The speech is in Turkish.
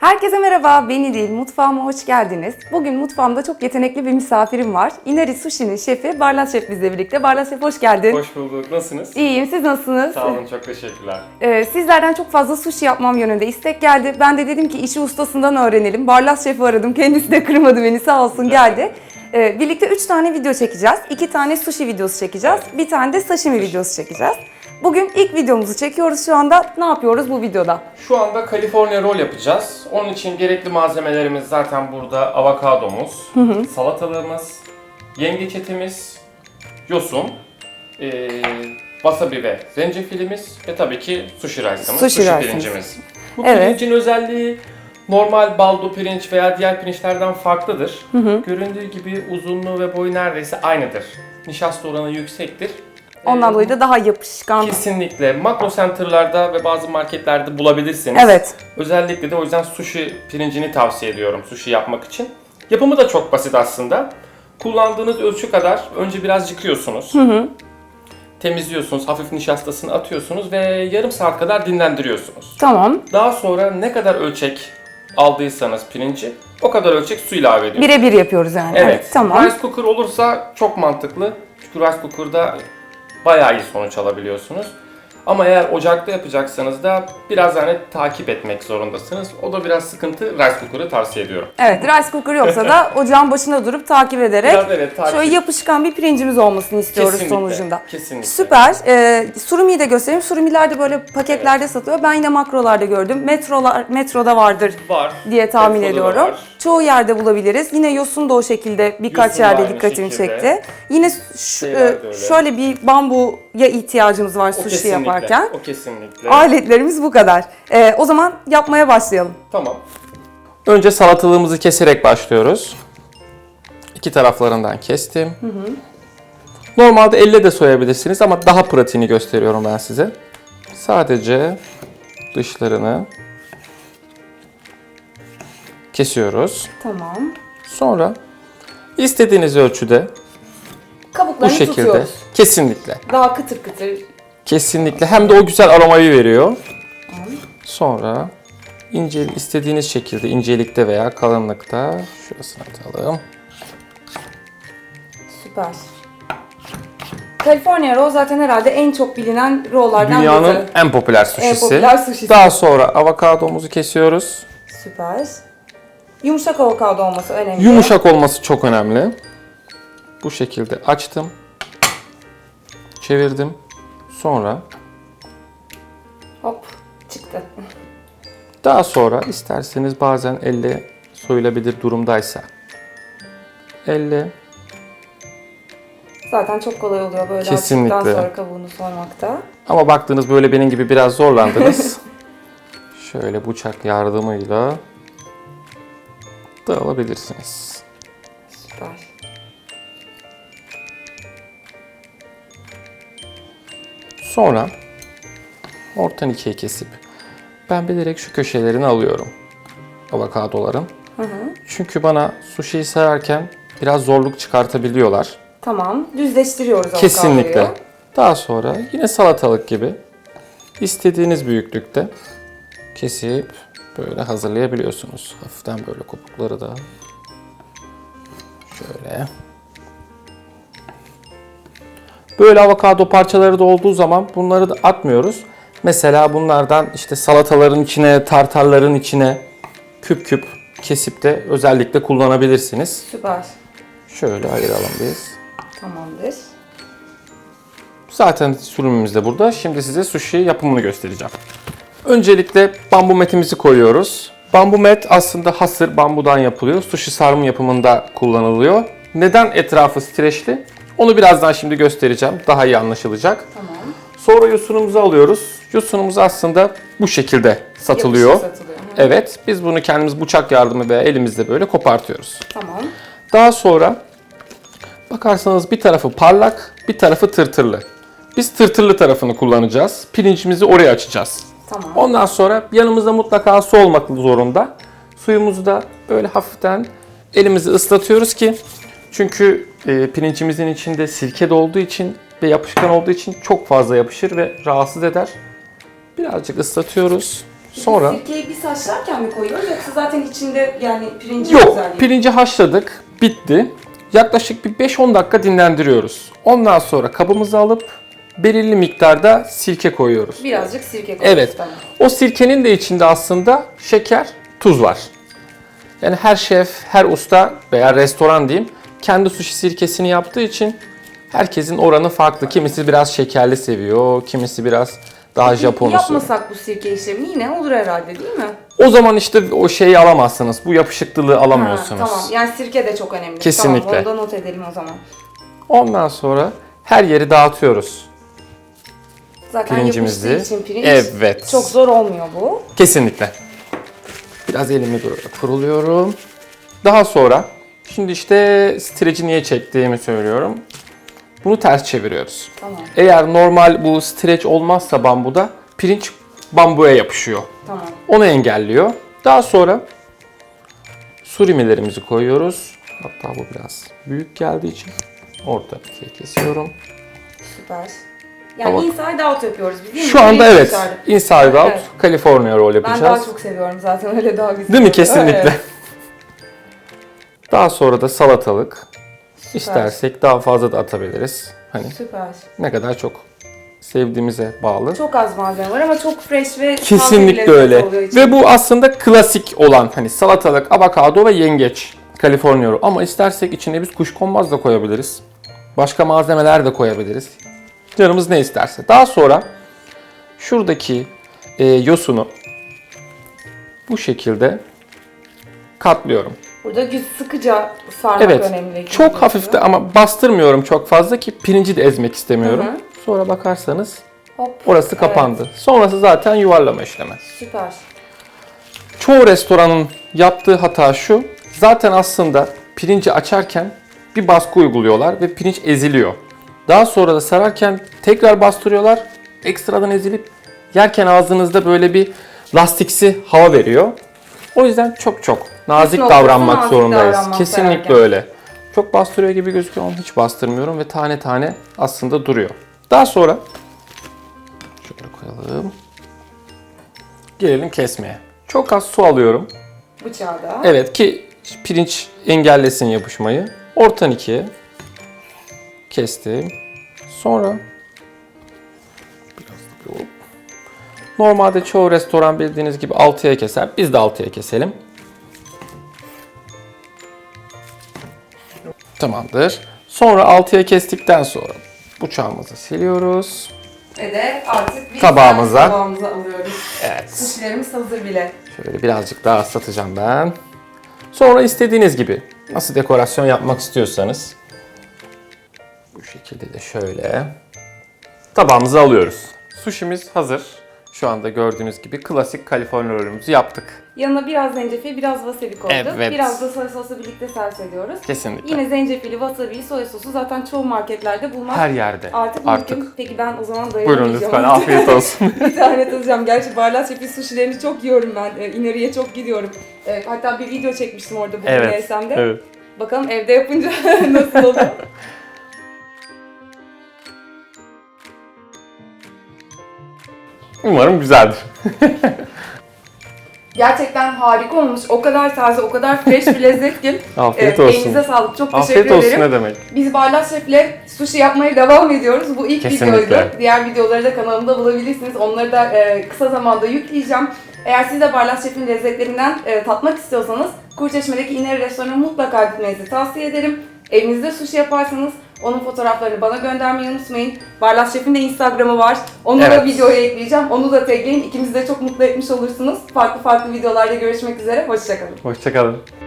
Herkese merhaba, beni değil, mutfağıma hoş geldiniz. Bugün mutfağımda çok yetenekli bir misafirim var. Inari Sushi'nin şefi Barlas Şef bizle birlikte. Barlas Şef hoş geldin. Hoş bulduk. Nasılsınız? İyiyim, siz nasılsınız? Sağ olun, çok teşekkürler. Ee, sizlerden çok fazla sushi yapmam yönünde istek geldi. Ben de dedim ki işi ustasından öğrenelim. Barlas Şef'i aradım, kendisi de kırmadı beni sağ olsun geldi. Ee, birlikte 3 tane video çekeceğiz. 2 tane sushi videosu çekeceğiz. Bir tane de sashimi videosu çekeceğiz. Bugün ilk videomuzu çekiyoruz şu anda. Ne yapıyoruz bu videoda? Şu anda California roll yapacağız. Onun için gerekli malzemelerimiz zaten burada avokadomuz, salatalığımız, yengeç etimiz, yosun, ee, wasabi ve zencefilimiz ve tabii ki sushi rice'ımız, Sushi rice'ımız. pirincimiz. Bu Evet. pirincin özelliği normal baldo pirinç veya diğer pirinçlerden farklıdır. Göründüğü gibi uzunluğu ve boyu neredeyse aynıdır. Nişasta oranı yüksektir. Ondan Ee, dolayı da daha yapışkan. Kesinlikle. Makro center'larda ve bazı marketlerde bulabilirsiniz. Evet. Özellikle de o yüzden sushi pirincini tavsiye ediyorum sushi yapmak için. Yapımı da çok basit aslında. Kullandığınız ölçü kadar önce biraz yıkıyorsunuz. Temizliyorsunuz, hafif nişastasını atıyorsunuz ve yarım saat kadar dinlendiriyorsunuz. Tamam. Daha sonra ne kadar ölçek aldıysanız pirinci o kadar ölçek su ilave ediyorsunuz. Birebir yapıyoruz yani. Evet. Tamam. Rice cooker olursa çok mantıklı. Çünkü rice cooker'da bayağı iyi sonuç alabiliyorsunuz. Ama eğer ocakta yapacaksanız da biraz hani takip etmek zorundasınız. O da biraz sıkıntı. Rice cooker'ı tavsiye ediyorum. Evet, rice cooker yoksa da ocağın başında durup takip ederek Biraz evet takip. şöyle yapışkan bir pirincimiz olmasını istiyoruz Kesinlikle, sonucunda. kesinlikle. Süper. Ee, surumiyi de göstereyim. Surumiler de böyle paketlerde satılıyor. Ben yine makrolarda gördüm. Metrolar, metroda vardır var. diye tahmin Metroda da ediyorum. var. Çoğu yerde bulabiliriz. Yine yosun da o şekilde birkaç Yosun yerde dikkatimi şekilde. çekti. Yine şu- Şeyler e, şöyle bir bambuya ihtiyacımız var O sushi yaparken. O kesinlikle. Aletlerimiz bu kadar. Ee, o zaman yapmaya başlayalım. Tamam. Önce salatalığımızı keserek başlıyoruz. İki taraflarından kestim. Normalde elle de soyabilirsiniz ama daha pratiğini gösteriyorum ben size. Sadece dışlarını kesiyoruz. Tamam. Sonra istediğiniz ölçüde bu Kabuklarını şekilde tutuyoruz. Kesinlikle Daha kıtır kıtır. Kesinlikle. Hem de o güzel aromayı veriyor. Sonra ince istediğiniz şekilde incelikte veya kalınlıkta şurasına atalım. Süper. California Roll zaten herhalde en çok bilinen rolllardan Dünyanın biri. en popüler suşisi. popüler suşisi. Daha sonra avokadomuzu kesiyoruz. Süper. Yumuşak avokado olması önemli. Yumuşak olması çok önemli. Bu şekilde açtım. Çevirdim. Sonra Hop çıktı. daha sonra isterseniz bazen elle soyulabilir durumdaysa elle Zaten çok kolay oluyor böyle Kesinlikle. açtıktan sonra kabuğunu soymakta. Ama baktınız böyle benim gibi biraz zorlandınız. Şöyle bıçak yardımıyla da alabilirsiniz. Süper. Sonra ortadan ikiye kesip ben bilerek şu köşelerini alıyorum. Avokadoların. Çünkü bana sushi'yi sararken biraz zorluk çıkartabiliyorlar. Tamam. Düzleştiriyoruz avokadoyu. Kesinlikle. Daha sonra yine salatalık gibi istediğiniz büyüklükte kesip böyle hazırlayabiliyorsunuz. Hafiften böyle kopukları da şöyle. Böyle avokado parçaları da olduğu zaman bunları da atmıyoruz. Mesela bunlardan işte salataların içine, tartarların içine küp küp kesip de özellikle kullanabilirsiniz. Süper. Şöyle ayıralım biz. Tamamdır. Zaten sürümümüz de burada. Şimdi size sushi yapımını göstereceğim. Öncelikle bambu metimizi koyuyoruz. Bambu met aslında hasır bambudan yapılıyor. Sushi sarma yapımında kullanılıyor. Neden etrafı streçli? Onu birazdan şimdi göstereceğim. Daha iyi anlaşılacak. Tamam. Sonra yosunumuzu alıyoruz. Yosunumuz aslında bu şekilde satılıyor. Yapışık satılıyor. Hı. Evet, biz bunu kendimiz bıçak yardımı veya elimizle böyle kopartıyoruz. Tamam. Daha sonra bakarsanız bir tarafı parlak, bir tarafı tırtırlı. Biz tırtırlı tarafını kullanacağız. Pirincimizi oraya açacağız. Tamam. Ondan sonra yanımızda mutlaka su olmak zorunda. Suyumuzu da böyle hafiften elimizi ıslatıyoruz ki çünkü e, pirincimizin içinde sirke de olduğu için ve yapışkan olduğu için çok fazla yapışır ve rahatsız eder. Birazcık ıslatıyoruz. Sonra Sirkeyi biz haşlarken mi koyuyoruz yoksa zaten içinde yani pirinci yok özelliği? pirinci haşladık bitti. Yaklaşık bir 5-10 dakika dinlendiriyoruz. Ondan sonra kabımızı alıp belirli miktarda sirke koyuyoruz. Birazcık sirke koyuyoruz. Evet. Tamam. O sirkenin de içinde aslında şeker, tuz var. Yani her şef, her usta veya restoran diyeyim kendi sushi sirkesini yaptığı için herkesin oranı farklı. Kimisi biraz şekerli seviyor, kimisi biraz daha Japonlu seviyor. Yapmasak bu sirke işlemini yine olur herhalde değil mi? O zaman işte o şeyi alamazsınız. Bu yapışıklılığı Ha, alamıyorsunuz. tamam. Yani sirke de çok önemli. Kesinlikle. Tamam, onu da not edelim o zaman. Ondan sonra her yeri dağıtıyoruz. Zaten Pirincimizi. yapıştığı için pirinç Evet. çok zor olmuyor bu. Kesinlikle. Biraz elimi kuruluyorum. Daha sonra şimdi işte streci niye çektiğimi söylüyorum. Bunu ters çeviriyoruz. Tamam. Eğer normal bu streç olmazsa bambuda pirinç bambuya yapışıyor. Tamam. Onu engelliyor. Daha sonra surimilerimizi koyuyoruz. Hatta bu biraz büyük geldiği için orada ikiye kesiyorum. Süper. Yani Ama- inside out yapıyoruz biz değil mi? Şu anda evet inside out Evet. California roll Ben yapacağız. daha çok seviyorum zaten öyle daha güzel. Değil mi? Kesinlikle. Evet. Daha sonra da salatalık. İstersek daha fazla da atabiliriz. Hani Süper. ne kadar çok sevdiğimize bağlı. Çok az malzeme var ama çok fresh ve Kesinlikle öyle. Ve bu aslında klasik olan hani salatalık, avokado ve yengeç. California roll. Ama istersek içine biz kuşkonmaz da koyabiliriz. Başka malzemeler de koyabiliriz. Canımız ne isterse. Daha sonra şuradaki e, yosunu bu şekilde katlıyorum. Burada sıkıca sarmak Evet. önemli. Çok hafif de ama bastırmıyorum çok fazla ki pirinci de ezmek istemiyorum. Hı hı. Sonra bakarsanız Hop. orası kapandı. Sonrası zaten yuvarlama işlemi. Süper. Çoğu restoranın yaptığı hata şu. Zaten aslında pirinci açarken bir baskı uyguluyorlar ve pirinç eziliyor. Daha sonra da sararken tekrar bastırıyorlar. Ekstradan ezilip yerken ağzınızda böyle bir lastikси hava veriyor. O yüzden çok çok nazik noktasına davranmak nazik zorundayız. davranmak Kesinlikle sararken. öyle. Çok bastırıyor gibi gözüküyor ama hiç bastırmıyorum ve tane tane aslında duruyor. Daha sonra şöyle koyalım. Gelelim kesmeye. Çok az su alıyorum. Bıçağı da. Evet ki pirinç engellesin yapışmayı. Ortadan ikiye kestim. Sonra Normalde çoğu restoran bildiğiniz gibi 6'ya keser. Biz de 6'ya keselim. Tamamdır. Sonra 6'ya kestikten sonra bıçağımızı siliyoruz. Ve de artık bir Tabağımıza. tabağımıza alıyoruz. Evet. Sushilerimiz hazır bile. Şöyle birazcık daha ıslatacağım ben. Sonra istediğiniz gibi nasıl dekorasyon yapmak istiyorsanız bu şekilde de şöyle tabağımıza alıyoruz. Sushimiz hazır. Şu anda gördüğünüz gibi klasik Kaliforniya rolümüzü yaptık. Yanına biraz zencefil, biraz wasabi koyduk. Evet. Biraz da soya sosu birlikte servis ediyoruz. Kesinlikle. Yine zencefili, wasabi, soya sosu zaten çoğu marketlerde bulmak Her yerde. artık, Artık. mümkün. Peki ben o zaman Buyurun dayanamayacağım. lütfen afiyet olsun. bir tane tadacağım. Gerçi Barlas Şef'in sushilerini çok yiyorum ben. E, İneri'ye çok gidiyorum. E, hatta bir video çekmiştim orada bugün evet. ESM'de. evet. Bakalım evde yapınca nasıl oluyor. Umarım güzeldir. Gerçekten harika olmuş. O kadar taze, o kadar fresh bir lezzet ki. Afiyet olsun. Elinize sağlık. Çok Afiyet teşekkür olsun ederim. ne demek. Biz Barlas Şef'le sushi yapmaya devam ediyoruz. Bu ilk Kesinlikle. videoydu. Diğer videoları da kanalımda bulabilirsiniz. Onları da e, kısa zamanda yükleyeceğim. Eğer siz de Barlas Şef'in lezzetlerinden e, tatmak istiyorsanız Kurçeşme'deki İneri Restoranı mutlaka gitmenizi tavsiye ederim. Evinizde sushi yaparsanız onun fotoğraflarını bana göndermeyi unutmayın. Barlas Şef'in de Instagram'ı var. Onu da Evet. videoya ekleyeceğim. Onu da tagleyin. İkimizi de çok mutlu etmiş olursunuz. Farklı farklı videolarda görüşmek üzere. Hoşçakalın. Hoşçakalın.